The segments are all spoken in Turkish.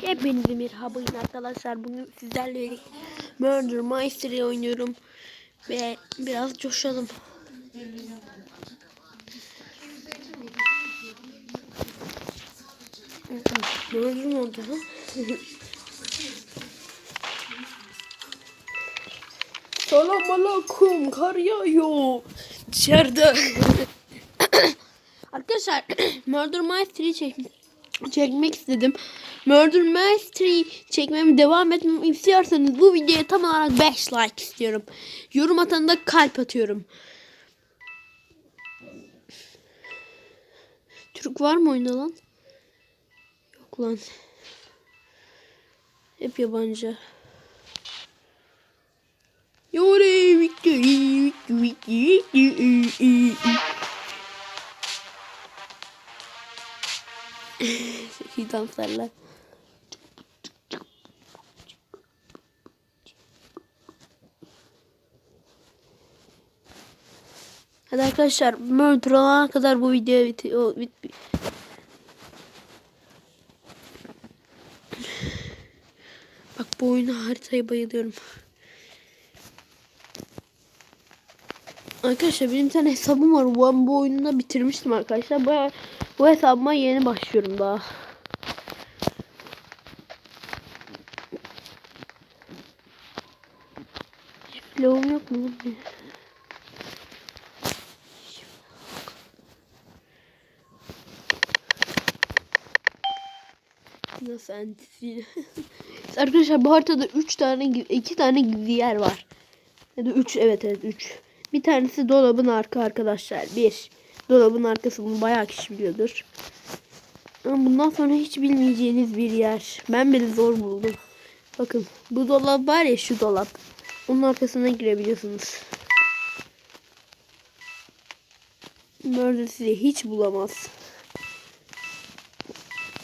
Hepinize merhaba yine arkadaşlar. Bugün sizlerle Murder Mystery oynuyorum. Ve biraz coşalım. Murder mı oldu lan? Selam aleyküm. Kar yağıyor. Dışarıda. Arkadaşlar Murder Mystery çek çekmek istedim. Murder Mystery çekmemi devam etmemi istiyorsanız bu videoya tam olarak 5 like istiyorum. Yorum atan da kalp atıyorum. Türk var mı oyunda lan? Yok lan. Hep yabancı. Yore victory victory victory danslarlar. Hadi arkadaşlar murder olana kadar bu video bit o bit Bak bu oyuna haritaya bayılıyorum. Arkadaşlar benim tane hesabım var. Ben bu oyunu da bitirmiştim arkadaşlar. Bu, bu hesabıma yeni başlıyorum daha. Vlogum yok mu? Nasıl entisi? Arkadaşlar bu haritada 3 tane 2 tane yer var. Ya da 3 evet evet 3. Bir tanesi dolabın arka arkadaşlar. Bir. Dolabın arkası bunu bayağı kişi biliyordur. Ama bundan sonra hiç bilmeyeceğiniz bir yer. Ben bile zor buldum. Bakın bu dolap var ya şu dolap. Onun arkasına girebiliyorsunuz. Murder sizi hiç bulamaz.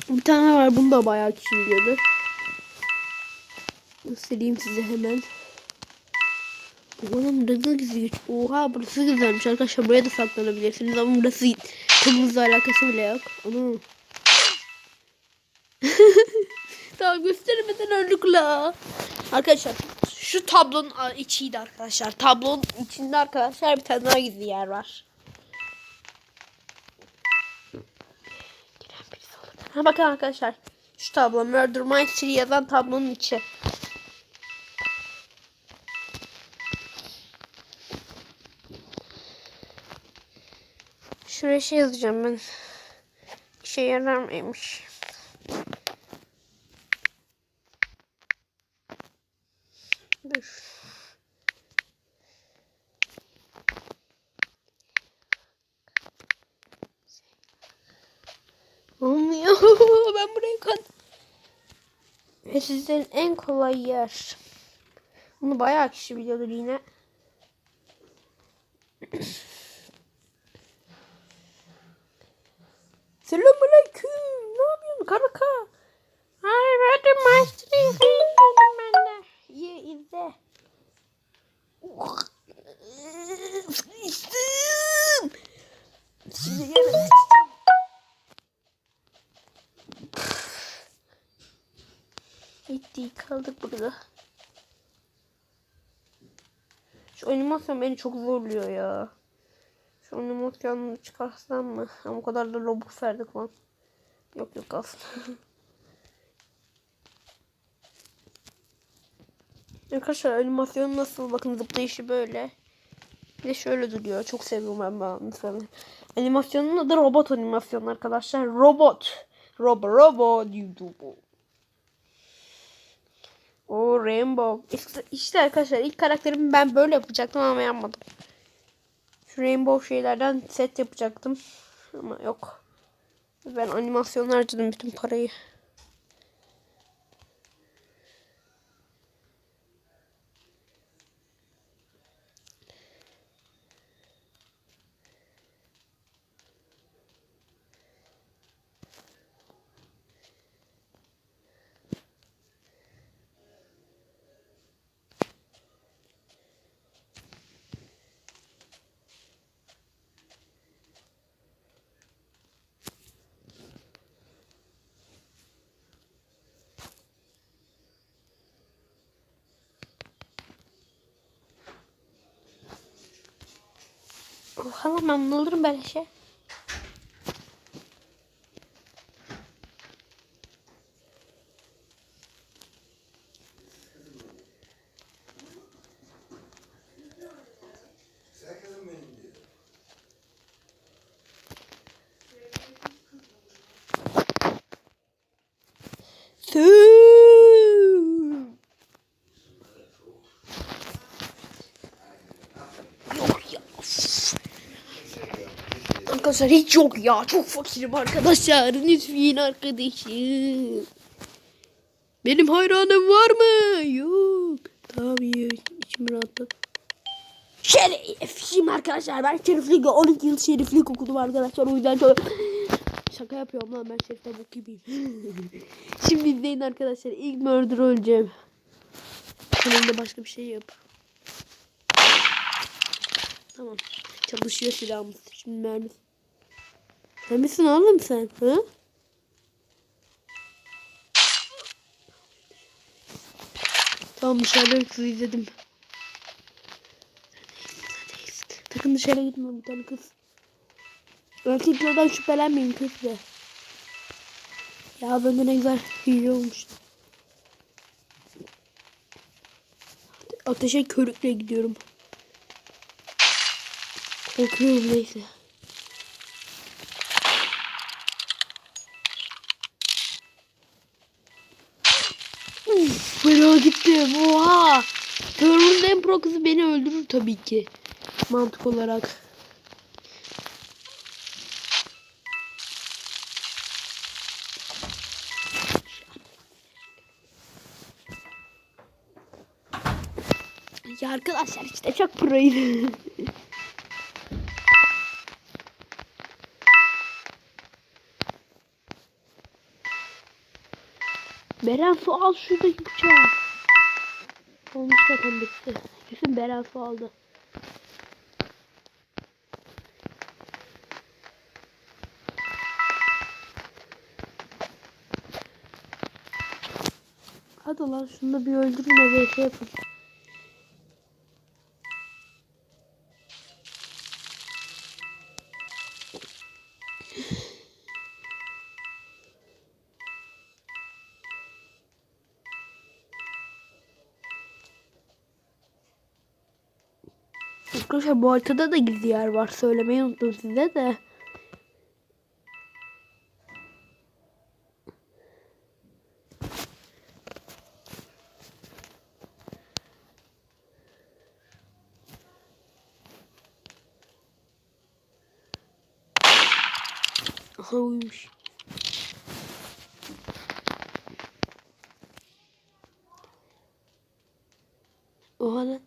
Bir tane var bunu da bayağı kişi biliyordur. Göstereyim size hemen. Oğlum burası güzel. Oha burası güzelmiş arkadaşlar. Buraya da saklanabilirsiniz ama burası kırmızı alakası bile yok. Onu. tamam göstermeden öldük la. Arkadaşlar şu tablonun içiydi arkadaşlar. Tablonun içinde arkadaşlar bir tane daha gizli yer var. Ha bakın arkadaşlar. Şu tablo Murder Mystery yazan tablonun içi. Şuraya şey yazacağım ben. İşe yarar mıymış? Dur. Olmuyor. ben burayı kan. Ve sizin en kolay yer. Bunu bayağı kişi biliyordur yine. Gitti kaldık burada. Şu animasyon beni çok zorluyor ya. Şu animasyonu çıkarsam mı? Ama o kadar da robux verdik lan. Yok yok aslında. Arkadaşlar animasyon nasıl? Bakın zıplayışı böyle. Bir de şöyle duruyor. Çok seviyorum ben bu animasyonu. Animasyonun adı robot animasyon arkadaşlar. Robot. Robo robo. O Rainbow. İşte, işte arkadaşlar ilk karakterimi ben böyle yapacaktım ama yapmadım. Şu Rainbow şeylerden set yapacaktım. Ama yok. Ben animasyon harcadım bütün parayı. Hala ben alırım böyle şey. Yok ya. Arkadaşlar hiç yok ya. Çok fakirim arkadaşlar. Lütfen arkadaşım. Benim hayranım var mı? Yok. Tabii içim rahatladı. Şerif. Şimdi arkadaşlar ben şeriflik 12 yıl şeriflik okudum arkadaşlar. O yüzden çok... Şaka yapıyorum lan ben şeriften bok gibiyim. Şimdi izleyin arkadaşlar. İlk murder öleceğim. Sonunda başka bir şey yap. Tamam. Çalışıyor silahımız. Şimdi mermi. Sen misin oğlum sen? Hı? Tamam dışarıda kızı izledim. Sakın dışarı gitme bir tane kız. Erkeklerden şüphelenmeyin kız de. Ya bende ne güzel hile. Ateşe körükle gidiyorum. Korkuyorum neyse. Gittim. Oha. Server'ın en pro kızı beni öldürür tabii ki. Mantık olarak. Ya arkadaşlar işte çok proydu. Beren su al şuradaki bıçağı. Olmuş zaten bitti. Kesin su aldı. Hadi lan şunu da bir öldürün bir şey yapın. Arkadaşlar bu haritada da gizli yer var. Söylemeyi unuttum size de. Aha uyumuş. Oha lan.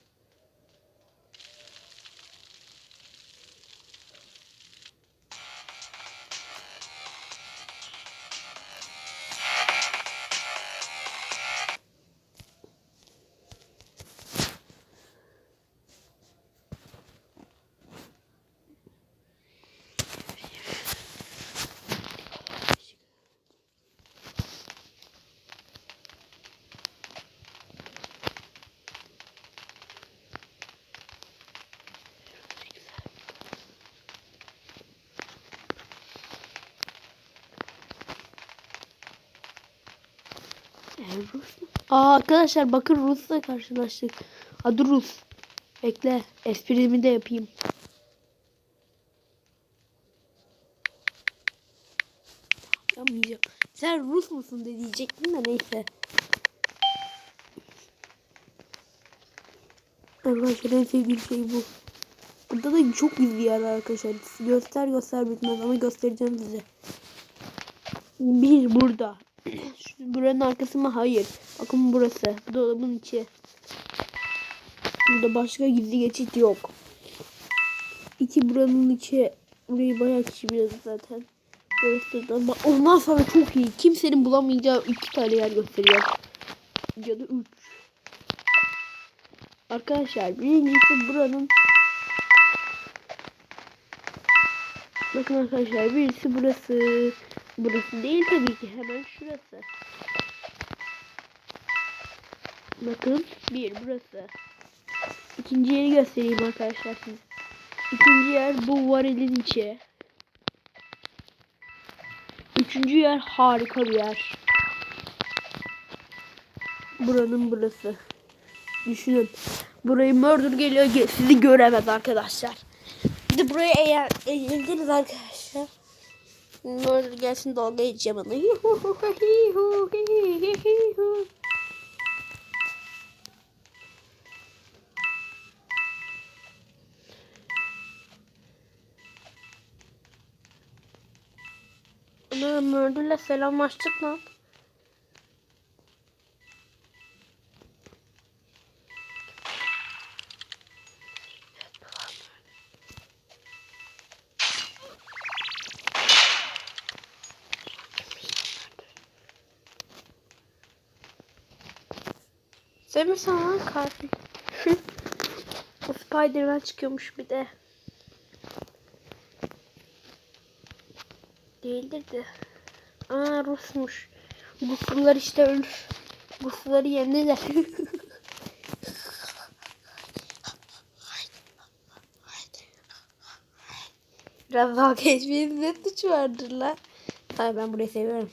Mu? Aa arkadaşlar bakın Rus'la karşılaştık. Adı Rus. Bekle. Esprimi de yapayım. Yapmayacağım. Sen Rus musun de diyecektim de neyse. Arkadaşlar en sevdiğim şey bu. Burada da çok gizli yer arkadaşlar. Göster göster bitmez ama göstereceğim size. Bir burada. Buranın arkası mı? Hayır. Bakın burası. Bu dolabın içi. Burada başka gizli geçit yok. İki buranın içi. Burayı bayağı kişi biliyordu zaten. Gösterdim. Ondan sonra çok iyi. Kimsenin bulamayacağı iki tane yer gösteriyor. Ya da üç. Arkadaşlar birincisi buranın Bakın arkadaşlar birisi burası. Burası değil tabii ki hemen şurası. Bakın bir burası. İkinci yeri göstereyim arkadaşlar size. İkinci yer bu varilin içi. Üçüncü yer harika bir yer. Buranın burası. Düşünün. Burayı murder geliyor ge- sizi göremez arkadaşlar. Bir de buraya eğer eğildiniz arkadaşlar. Murder gelsin dalga geçeceğim bana. Ana Murder'le selamlaştık lan. Sen mi lan katil? o Spiderman çıkıyormuş bir de. Değildir de. Aa Rusmuş. Ruslular işte ölür. Rusluları yendiler. Biraz daha geçmeyin ne suç vardır lan. Hayır ben burayı seviyorum.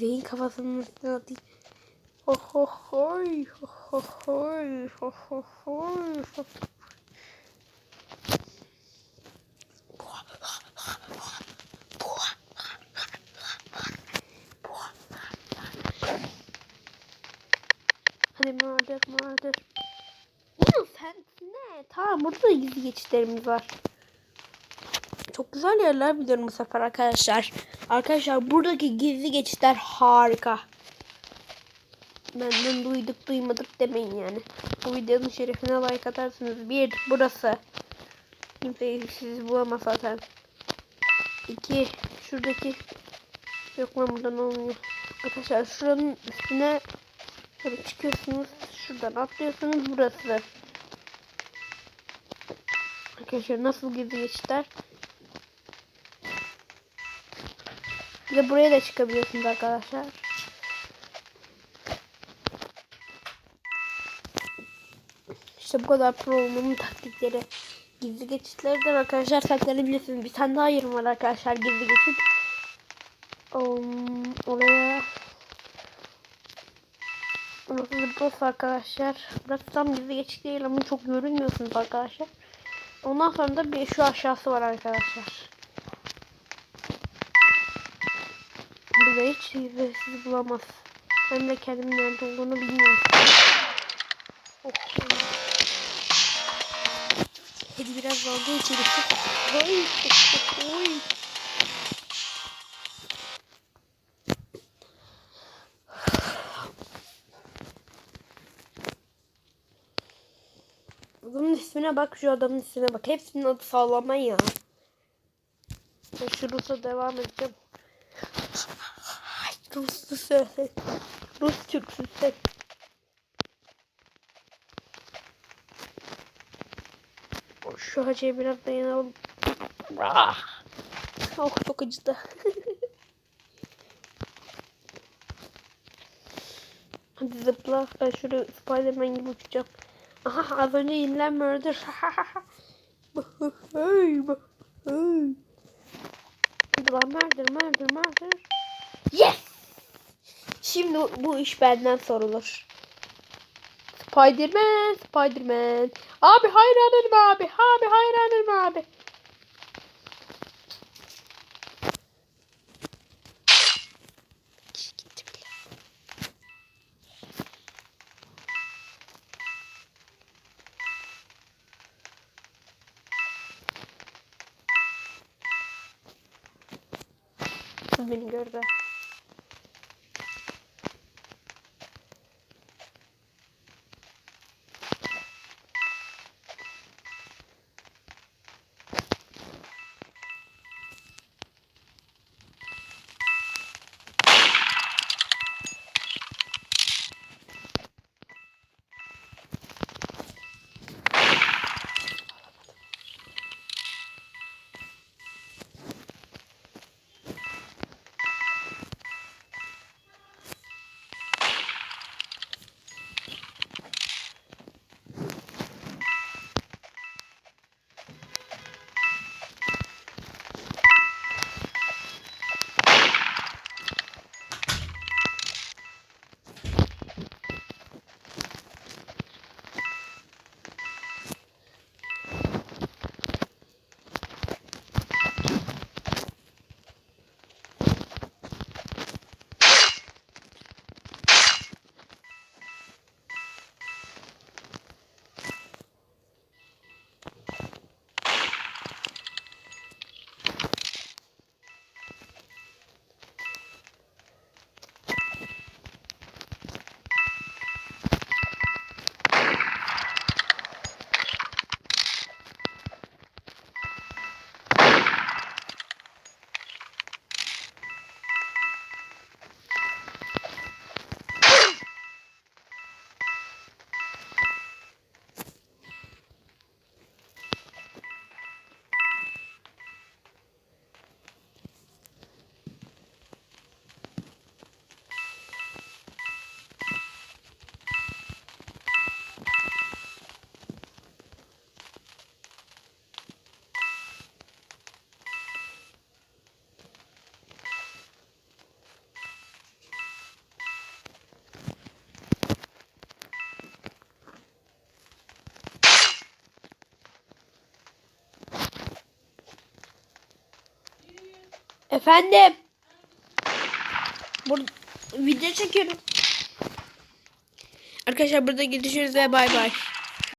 Zeyn kafasının üstüne atayım. Ho ho hoy ho ho hoy ho ho hoy ho. Hadi murder murder. Oğlum sen ne? Tamam burada da gizli geçitlerimiz var. Çok güzel yerler biliyorum bu sefer arkadaşlar. Arkadaşlar buradaki gizli geçitler harika. Benden duyduk duymadık demeyin yani. Bu videonun şerefine like atarsınız. Bir burası. Kimse sizi bulamaz zaten. İki şuradaki yok lan buradan olmuyor. Arkadaşlar şuranın üstüne Şöyle çıkıyorsunuz. Şuradan atlıyorsunuz. Burası. Arkadaşlar nasıl gizli geçitler? Bir buraya da çıkabiliyorsunuz arkadaşlar. İşte bu kadar pro olmanın taktikleri. Gizli geçitlerden arkadaşlar saklanabilirsiniz. Bir tane daha yerim var arkadaşlar gizli geçit. Um, oraya Burası burası arkadaşlar. Burası tam gizli geçit değil ama çok görünmüyorsunuz arkadaşlar. Ondan sonra da bir şu aşağısı var arkadaşlar. Burada hiç sizi bulamaz. Ben de kendimin nerede olduğunu bilmiyorum. Oh. Hadi biraz dalga geçelim. Oy, oy. Adamın ismine bak şu adamın ismine bak. Hepsinin adı sağlama ya. Ben şu Rus'a devam edeceğim. Ruslu söyle. Rus Türksün sen. Şu hacıya biraz dayanalım. Ah. Oh çok acıdı. Hadi zıpla. Ben şuraya Spiderman gibi uçacağım. Aha az önce yenilen murder. Hey, hey. Hadi lan murder, murder, murder. Yes! Şimdi bu iş benden sorulur. Spiderman, Spiderman. Abi hayranım abi, abi hayranım abi. Beni gördü. Efendim. Burada video çekiyorum. Arkadaşlar burada görüşürüz ve bay bay.